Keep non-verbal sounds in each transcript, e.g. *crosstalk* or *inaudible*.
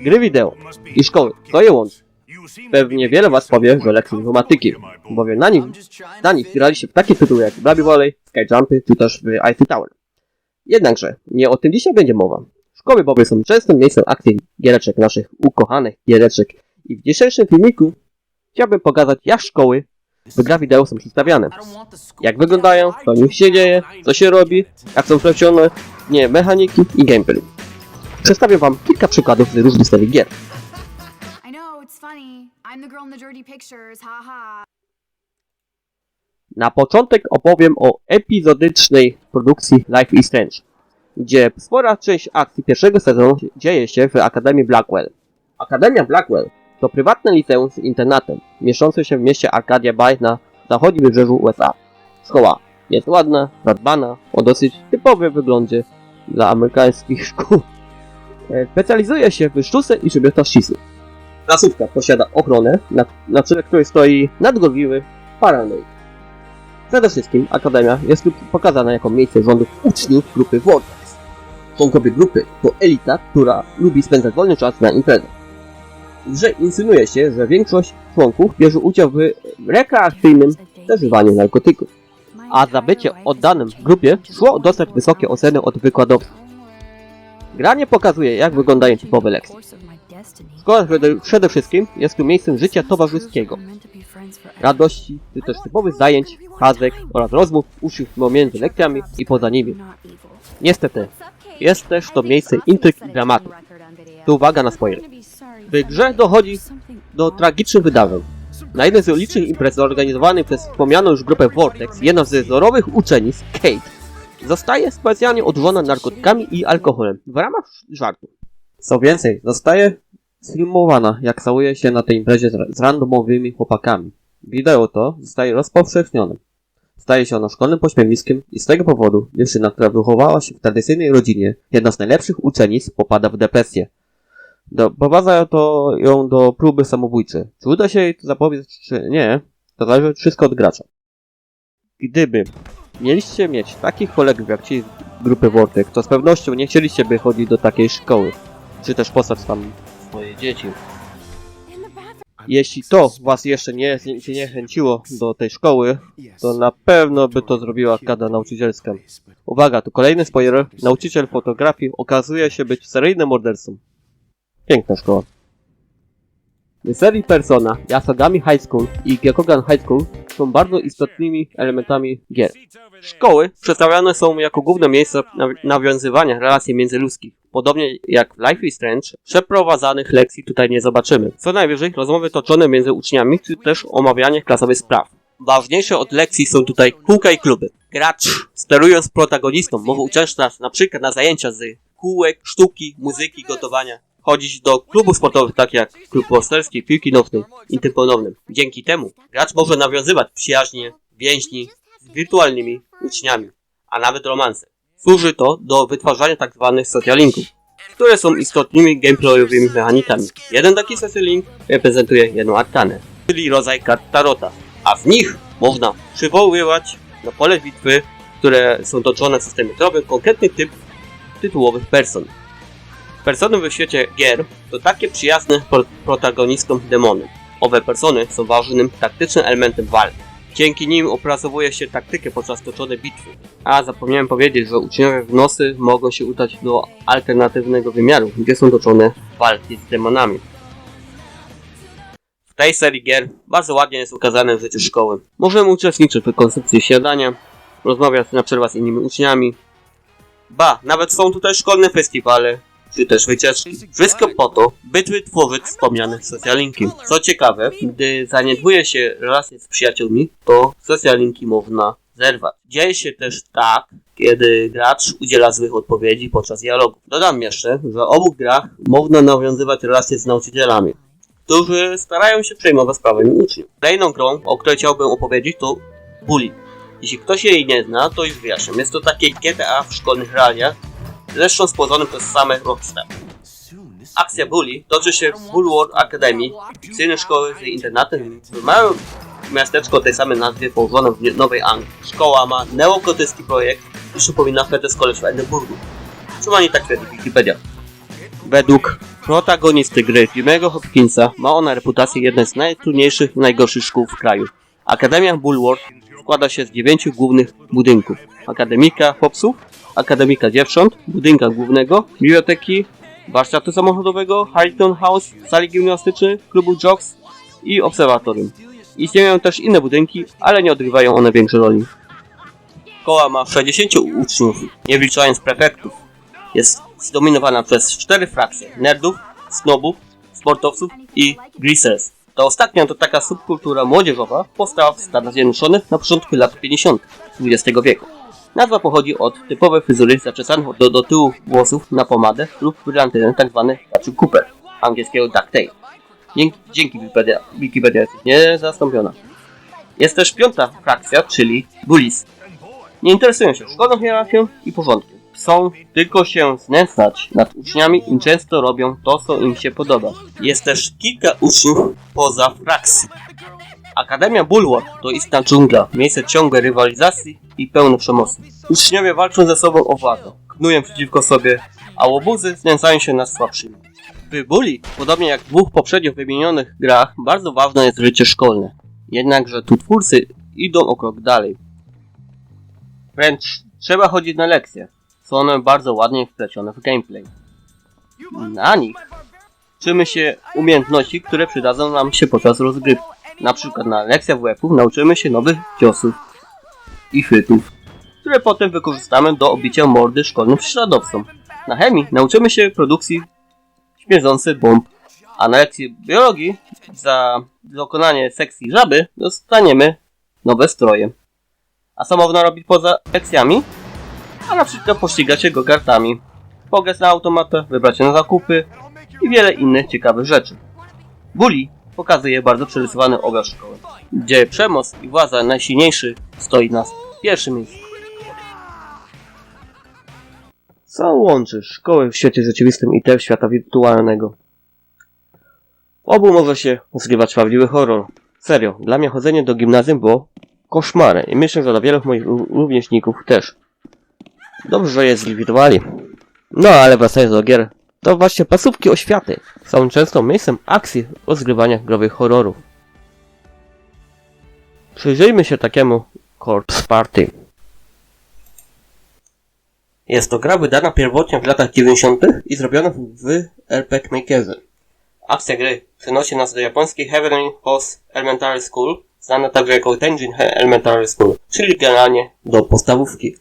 Gry wideo i szkoły, to je łączy. Pewnie wiele was powie, że lekcje informatyki, bowiem na nich, na nich graliście w takie tytuły jak Baby Volley, Skyjumpy czy też w Tower. Jednakże, nie o tym dzisiaj będzie mowa. Szkoły bowiem są częstym miejscem akcji giereczek naszych ukochanych giereczek i w dzisiejszym filmiku chciałbym pokazać jak szkoły w gra wideo są przedstawiane. Jak wyglądają, co w nich się dzieje, co się robi, jak są wplecione, nie mechaniki i gameplay. Przedstawię wam kilka przykładów różnych gier. I know, it's funny. I'm the girl in the dirty pictures, ha ha. Na początek opowiem o epizodycznej produkcji Life is Strange, gdzie spora część akcji pierwszego sezonu dzieje się w Akademii Blackwell. Akademia Blackwell to prywatne liceum z internatem, mieszczące się w mieście Arcadia Bay na zachodnim wybrzeżu USA. Szkoła jest ładna, zadbana, o dosyć typowym wyglądzie dla amerykańskich *laughs* szkół. E, Specjalizuje się w sztuce i szybiotkach ścisłych. Placówka posiada ochronę, na, na czele której stoi nadgorliwy paranoid. Przede wszystkim Akademia jest pokazana jako miejsce rządów uczniów grupy Vortex. Członkowie grupy to elita, która lubi spędzać wolny czas na imprezach. Grze insynuuje się, że większość członków bierze udział w rekreacyjnym zażywaniu narkotyków, a za bycie oddanym grupie szło dostać wysokie oceny od wykładowców. Gra nie pokazuje, jak wyglądają typowe lekcje. Szkoła przede- wszystkim jest tu miejscem życia towarzyskiego, radości, czy też typowych zajęć, hazek oraz rozmów uczniów pomiędzy lekcjami i poza nimi. Niestety, jest też to miejsce intryg i dramatu. Tu uwaga na spoiler. W grze dochodzi do tragicznych wydarzeń. Na jednej z licznych imprez zorganizowanych przez wspomnianą już grupę Vortex, jedna ze wzorowych uczennic, Kate, zostaje specjalnie odżona narkotykami i alkoholem w ramach żartu. Co więcej, zostaje sfilmowana, jak całuje się na tej imprezie z, z randomowymi chłopakami. Wideo to zostaje rozpowszechnione. Staje się ono szkolnym pośmiewiskiem i z tego powodu dziewczyna, która wychowała się w tradycyjnej rodzinie, jedna z najlepszych uczennic, popada w depresję. Doprowadza to ją do próby samobójczej. Czy uda się jej to zapobiec, czy nie, to zależy wszystko od gracza. Gdyby mieliście mieć takich kolegów jak ci z grupy Vortex, to z pewnością nie chcieliście by chodzić do takiej szkoły, czy też posłać tam swoje dzieci. Jeśli to was jeszcze nie zniechęciło do tej szkoły, to na pewno by to zrobiła kada nauczycielska. Uwaga, tu kolejny spoiler. Nauczyciel fotografii okazuje się być seryjnym mordercą. Piękna szkoła. W serii Persona, Yasogami High School i Gyakogan High School są bardzo istotnymi elementami gier. Szkoły przedstawiane są jako główne miejsca naw- nawiązywania relacji międzyludzkich. Podobnie jak w Life is Strange, przeprowadzanych lekcji tutaj nie zobaczymy. Co najwyżej rozmowy toczone między uczniami, czy też omawianie klasowych spraw. Ważniejsze od lekcji są tutaj kółka i kluby. Gracz, sterując protagonistą, może uczęszczać na przykład na zajęcia z kółek, sztuki, muzyki, gotowania. Chodzić do klubów sportowych, takich jak klub posterski, piłki nożnej i tym podobnym. Dzięki temu gracz może nawiązywać przyjaźnie, więźni z wirtualnymi uczniami, a nawet romanse. Służy to do wytwarzania tzw. social linków, które są istotnymi gameplayowymi mechanikami. Jeden taki social link reprezentuje jedną arkanę, czyli rodzaj kart tarota, a w nich można przywoływać na pole bitwy, które są toczone w systemie trowym, konkretny typ tytułowych person. Persony w świecie gier to takie przyjazne pro protagonistom demony. Owe persony są ważnym taktycznym elementem walki. Dzięki nim opracowuje się taktykę podczas toczonej bitwy. A zapomniałem powiedzieć, że uczniowie w nosy mogą się udać do alternatywnego wymiaru, gdzie są toczone walki z demonami. W tej serii gier bardzo ładnie jest ukazane życie szkoły. Możemy uczestniczyć w koncepcji śniadania, rozmawiać na przerwach z innymi uczniami. Ba, nawet są tutaj szkolne festiwale, czy też wycieczki. Wszystko po to, by wytworzyć wspomniane socjalinki. Co ciekawe, gdy zaniedbuje się relacje z przyjaciółmi, to socjalinki można zerwać. Dzieje się też tak, kiedy gracz udziela złych odpowiedzi podczas dialogu. Dodam jeszcze, że obu grach można nawiązywać relacje z nauczycielami, którzy starają się przejmować sprawami uczniów. Kolejną grą, o której chciałbym opowiedzieć, to Bully. Jeśli ktoś jej nie zna, to już wyjaśniam. Jest to takie GTA w szkolnych realiach, zresztą stworzone przez same Rockstar. Akcja Bully toczy się w Bullworth Academy, fikcyjnej szkoły z internatem w małym miasteczko tej samej nazwie położone w Nowej Anglii. Szkoła ma neogotycki projekt i przypomina Fettes College w Edynburgu. Przynajmniej tak twierdzi Wikipedia. Według protagonisty gry Jimmy'ego Hopkinsa ma ona reputację jednej z najtrudniejszych i najgorszych szkół w kraju. Akademia Bulwark składa się z dziewięciu głównych budynków. Akademika Chłopców, Akademika Dziewcząt, budynka głównego, biblioteki, warsztatu samochodowego, Harrington House, sali gimnastycznej, klubu Jocks i obserwatorium. Istnieją też inne budynki, ale nie odgrywają one większej roli. Szkoła ma 60 uczniów, nie wliczając prefektów. Jest zdominowana przez cztery frakcje nerdów, snobów, sportowców i greasers. Ta ostatnia to taka subkultura młodzieżowa powstała w Stanach Zjednoczonych na początku lat 50. XX wieku. Nazwa pochodzi od typowej fryzury zaczesanych do, do tyłu włosów na pomadę lub brylantynę tzw. Patrick Cooper, angielskiego ducktail. Dzięki, dzięki Wikipedia, Wikipedia jest niezastąpiona. Jest też piąta frakcja, czyli bullies. Nie interesują się szkolną hierarchią i porządkiem. Chcą tylko się znęcać nad uczniami i często robią to, co im się podoba. Jest też kilka uczniów poza frakcji. Akademia Bulwark to istna dżungla, miejsce ciągłej rywalizacji i pełne przemocy. Uczniowie walczą ze sobą o władzę, knują przeciwko sobie, a łobuzy znęcają się nad słabszymi. W Bully, podobnie jak w dwóch poprzednio wymienionych grach, bardzo ważne jest życie szkolne. Jednakże tu twórcy idą o krok dalej. Wręcz trzeba chodzić na lekcje. Są one bardzo ładnie wplecione w gameplay. Na nich uczymy się umiejętności, które przydadzą nam się podczas rozgrywki. Na przykład na lekcjach WF-ów nauczymy się nowych ciosów i chwytów, które potem wykorzystamy do obicia mordy szkolnym prześladowcom. Na chemii nauczymy się produkcji śmierdzących bomb, a na lekcji biologii za dokonanie sekcji żaby dostaniemy nowe stroje. A co można robić poza lekcjami? A na przykład pościgać się go kartami, na automatę, wybrać się na zakupy i wiele innych ciekawych rzeczy. Bully pokazuje bardzo przerysowany obraz szkoły, gdzie przemoc i władza najsilniejszy stoi na pierwszym miejscu. Co łączy szkołę w świecie rzeczywistym i tę świata wirtualnego? W obu może się ukrywać prawdziwy horror. Serio, dla mnie chodzenie do gimnazjum było koszmarem i myślę, że dla wielu moich ró- rówieśników też. Dobrze, że je zlikwidowali. No, ale wracając do gier, to właśnie placówki oświaty są często miejscem akcji w rozgrywaniach growych horrorów. Przyjrzyjmy się takiemu Corpse Party. Jest to gra wydana pierwotnie w latach 90. i zrobiona w RPG Makerze. Akcja gry przenosi nas do japońskiej Heavenly Host Elementary School, znana także jako Tenjin Elementary School, czyli generalnie do podstawówki.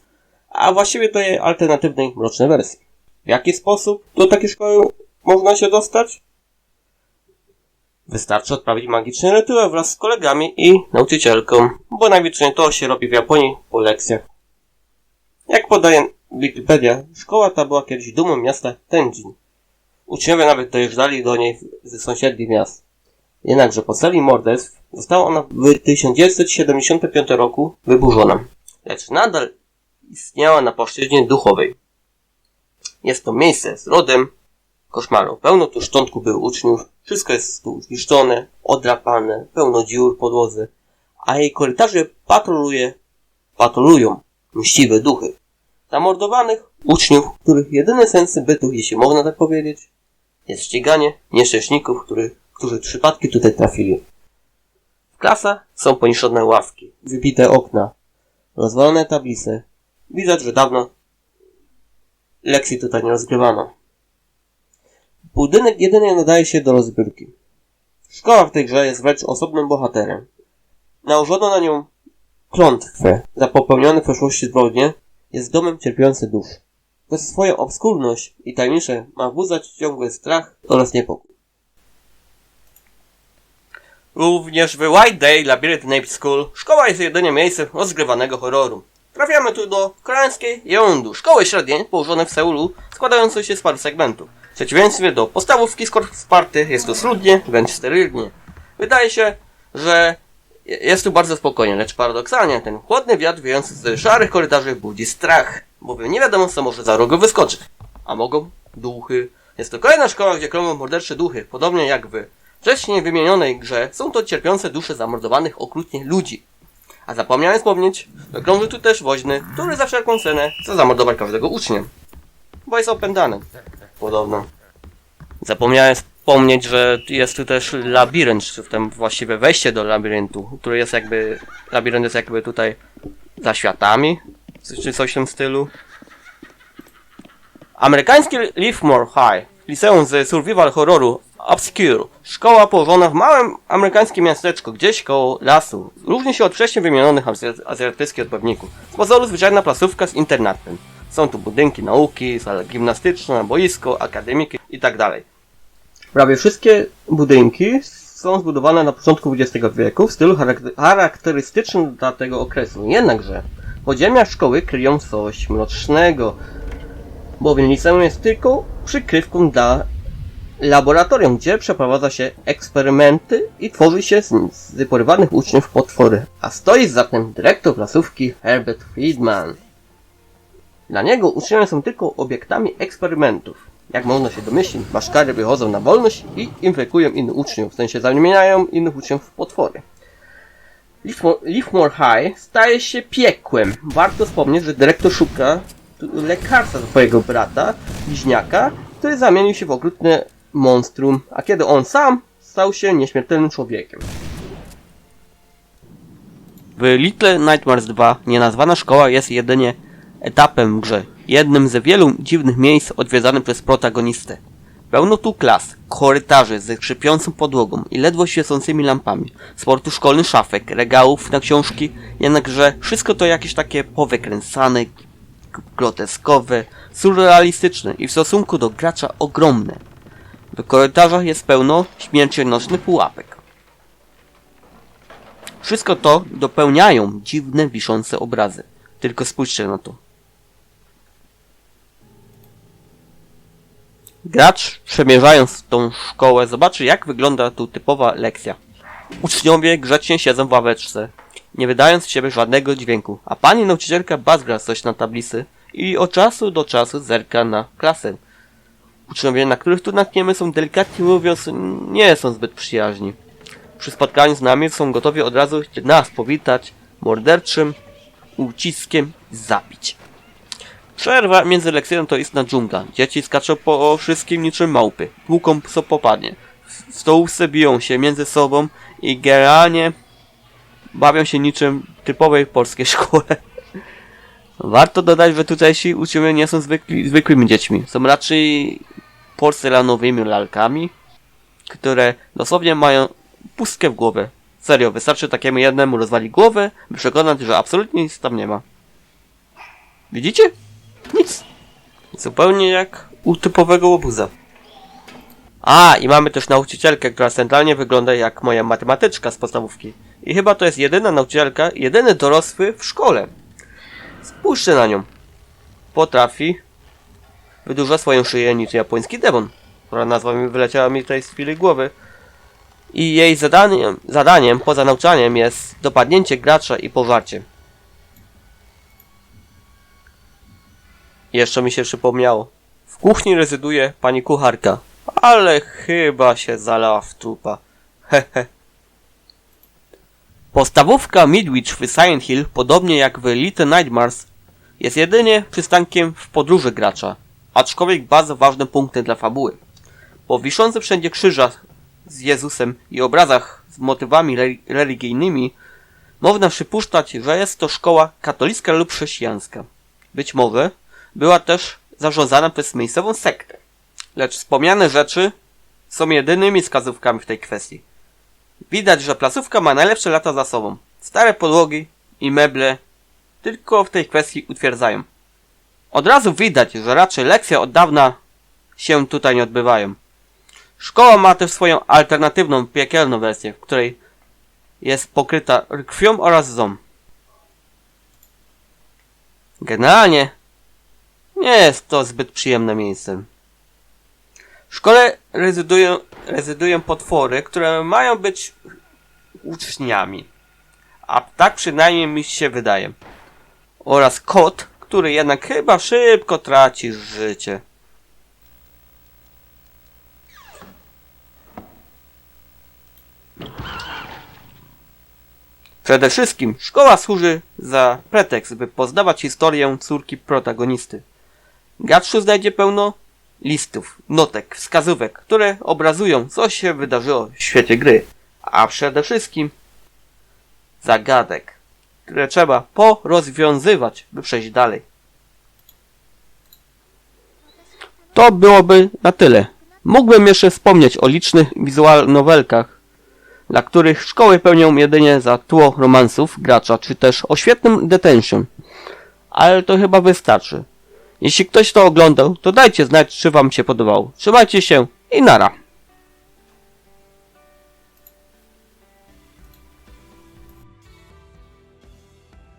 A właściwie to jej alternatywnej mrocznej wersji. W jaki sposób do takiej szkoły można się dostać? Wystarczy odprawić magiczny rytuał wraz z kolegami i nauczycielką, bo najwidoczniej to się robi w Japonii po lekcjach. Jak podaje Wikipedia, szkoła ta była kiedyś dumą miasta Tenjin. Uczniowie nawet dojeżdżali do niej ze sąsiednich miast. Jednakże po serii morderstw została ona w 1975 roku wyburzona. Lecz nadal istniała na płaszczyźnie duchowej. Jest to miejsce z rodem koszmaru. Pełno tu szczątków był uczniów, wszystko jest tu zniszczone, odrapane, pełno dziur podłodze, a jej korytarze patroluje, patrolują mściwe duchy. Zamordowanych uczniów, których jedyne sensy bytu, jeśli można tak powiedzieć, jest ściganie nieszczęśników, których, którzy przypadki tutaj trafili. W klasach są poniszczone ławki, wybite okna, rozwalone tablice. Widać, że dawno lekcji tutaj nie rozgrywano. Budynek jedynie nadaje się do rozbiórki. Szkoła w tej grze jest wręcz osobnym bohaterem. Nałożono na nią klątwę za popełnione w przeszłości zbrodnie jest domem cierpiących dusz. Przez swoją obskurność i tajemnicze ma wzbudzać ciągły strach oraz niepokój. Również w White Day Labyrinth Nape School szkoła jest jedynie miejscem rozgrywanego horroru. Trafiamy tu do koreańskiej Yeondu, szkoły średniej położonej w Seulu, składającej się z paru segmentów. W przeciwieństwie do podstawówki Sparty jest tu schludnie, wręcz sterylnie. Wydaje się, że jest tu bardzo spokojnie, lecz paradoksalnie ten chłodny wiatr wiejący z szarych korytarzy budzi strach, bowiem nie wiadomo co może za rogo wyskoczyć. A mogą duchy. Jest to kolejna szkoła, gdzie krążą mordercze duchy, podobnie jak w wcześniej wymienionej grze są to cierpiące dusze zamordowanych okrutnie ludzi. A zapomniałem wspomnieć, że krąży tu też woźny, który za wszelką cenę chce zamordować każdego ucznia. Bo jest opętany. Podobno. Zapomniałem wspomnieć, że jest tu też labirynt, czy tam właściwie wejście do labiryntu, który jest jakby, labirynt jest jakby tutaj za światami, czy coś w tym stylu. Amerykański Livermore High, liceum z survival horroru Obscure, szkoła położona w małym amerykańskim miasteczku, gdzieś koło lasu. Różni się od wcześniej wymienionych azja- azjatyckich odpowiedników. Z pozoru zwyczajna placówka z internatem. Są tu budynki nauki, sala gimnastyczna, boisko, akademiki itd. Prawie wszystkie budynki są zbudowane na początku XX wieku w stylu charakter- charakterystycznym dla tego okresu. Jednakże podziemia szkoły kryją coś mrocznego, bowiem liceum jest tylko przykrywką dla laboratorium, gdzie przeprowadza się eksperymenty i tworzy się z, z porywanych uczniów potwory. A stoi za tym dyrektor placówki Herbert Friedman. Dla niego uczniowie są tylko obiektami eksperymentów. Jak można się domyślić, maszkary wychodzą na wolność i infekują innych uczniów, w sensie zamieniają innych uczniów w potwory. Leafmore High staje się piekłem. Warto wspomnieć, że dyrektor szuka dla swojego brata, bliźniaka, który zamienił się w okrutne monstrum, a kiedy on sam stał się nieśmiertelnym człowiekiem. W Little Nightmares 2 nienazwana szkoła jest jedynie etapem grze, jednym ze wielu dziwnych miejsc odwiedzanym przez protagonistę. Pełno tu klas, korytarzy ze skrzypiącą podłogą i ledwo świecącymi lampami, sportu szkolny szafek, regałów na książki, jednakże wszystko to jakieś takie powykręcane, groteskowe, surrealistyczne i w stosunku do gracza ogromne. W korytarzach jest pełno śmiercionośnych pułapek. Wszystko to dopełniają dziwne wiszące obrazy. Tylko spójrzcie na to. Gracz, przemierzając tą szkołę, zobaczy jak wygląda tu typowa lekcja. Uczniowie grzecznie siedzą w ławeczce, nie wydając z siebie żadnego dźwięku, a pani nauczycielka bazgra coś na tablicy i od czasu do czasu zerka na klasę. Uczniowie, na których tu natkniemy, są delikatnie mówiąc, nie są zbyt przyjaźni. Przy spotkaniu z nami są gotowi od razu nas powitać morderczym uciskiem i zabić. Przerwa między lekcjami to istna dżungla. Dzieci skaczą po wszystkim niczym małpy. Tłuką co popadnie. Stołówce biją się między sobą i generalnie bawią się niczym typowej polskiej *laughs* szkole. Warto dodać, że tutejsi uczniowie nie są zwykli, zwykłymi dziećmi. Są raczej porcelanowymi lalkami, które dosłownie mają pustkę w głowie. Serio, wystarczy takiemu jednemu rozwalić głowę, by przekonać, że absolutnie nic tam nie ma. Widzicie? Nic. Zupełnie jak u typowego łobuza. A, i mamy też nauczycielkę, która centralnie wygląda jak moja matematyczka z podstawówki. I chyba to jest jedyna nauczycielka, jedyny dorosły w szkole. Spójrzcie na nią. Potrafi wydłuża swoją szyję niż japoński demon, która nazwa mi wyleciała mi tutaj z chwili głowy. I jej zadaniem, zadaniem poza nauczaniem jest dopadnięcie gracza i pożarcie. Jeszcze mi się przypomniało. W kuchni rezyduje pani kucharka, ale chyba się zalała w trupa. Hehe. Podstawówka Midwich w Silent Hill, podobnie jak w Little Nightmares, jest jedynie przystankiem w podróży gracza, aczkolwiek bardzo ważnym punktem dla fabuły. Po wiszących wszędzie krzyżach z Jezusem i obrazach z motywami re- religijnymi można przypuszczać, że jest to szkoła katolicka lub chrześcijańska. Być może była też zarządzana przez miejscową sektę. Lecz wspomniane rzeczy są jedynymi wskazówkami w tej kwestii. Widać, że placówka ma najlepsze lata za sobą. Stare podłogi i meble tylko w tej kwestii utwierdzają. Od razu widać, że raczej lekcje od dawna się tutaj nie odbywają. Szkoła ma też swoją alternatywną, piekielną wersję, w której jest pokryta krwią oraz ząb. Generalnie nie jest to zbyt przyjemne miejsce. W szkole rezydują, rezydują potwory, które mają być uczniami. A tak przynajmniej mi się wydaje. Oraz kot, który jednak chyba szybko traci życie. Przede wszystkim szkoła służy za pretekst, by poznawać historię córki protagonisty. Tu znajdzie pełno listów, notek, wskazówek, które obrazują, co się wydarzyło w świecie gry, a przede wszystkim zagadek, które trzeba porozwiązywać, by przejść dalej. To byłoby na tyle. Mógłbym jeszcze wspomnieć o licznych wizual nowelkach, dla których szkoły pełnią jedynie za tło romansów gracza, czy też o świetnym detention. Ale to chyba wystarczy. Jeśli ktoś to oglądał, to dajcie znać, czy wam się podobało. Trzymajcie się i nara.